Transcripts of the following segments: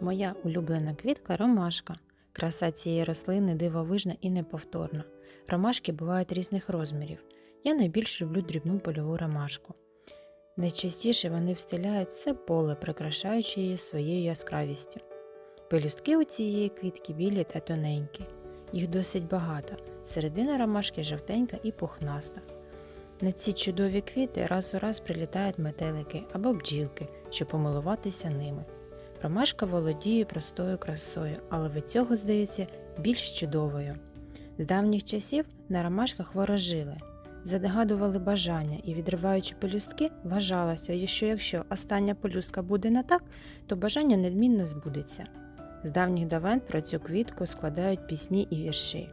Моя улюблена квітка ромашка. Краса цієї рослини дивовижна і неповторна. Ромашки бувають різних розмірів. Я найбільш люблю дрібну польову ромашку. Найчастіше вони встиляють все поле, прикрашаючи її своєю яскравістю. Пелюстки у цієї квітки білі та тоненькі. Їх досить багато. Середина ромашки жовтенька і пухнаста. На ці чудові квіти раз у раз прилітають метелики або бджілки, щоб помилуватися ними. Ромашка володіє простою красою, але від цього здається більш чудовою. З давніх часів на ромашках ворожили, загадували бажання і, відриваючи пелюстки, вважалося, що якщо остання пелюстка буде не так, то бажання недмінно збудеться. З давніх давен про цю квітку складають пісні і вірші.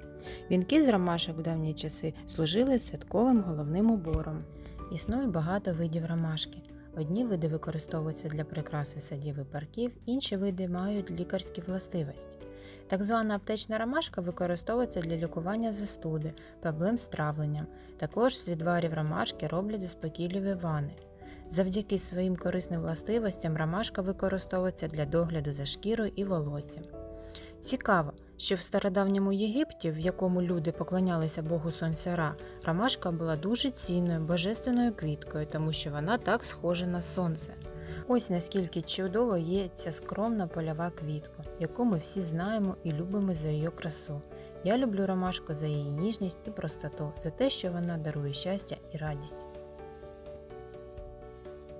Вінки з ромашок в давні часи служили святковим головним убором. Існує багато видів ромашки. Одні види використовуються для прикраси садів і парків, інші види мають лікарські властивості. Так звана аптечна ромашка використовується для лікування застуди, проблем з травленням. Також з відварів ромашки роблять заспокійливі вани. Завдяки своїм корисним властивостям ромашка використовується для догляду за шкірою і волоссям. Цікаво, що в стародавньому Єгипті, в якому люди поклонялися Богу Сонця Ра, ромашка була дуже цінною божественною квіткою, тому що вона так схожа на сонце. Ось наскільки чудово є ця скромна польова квітка, яку ми всі знаємо і любимо за її красу. Я люблю ромашку за її ніжність і простоту, за те, що вона дарує щастя і радість.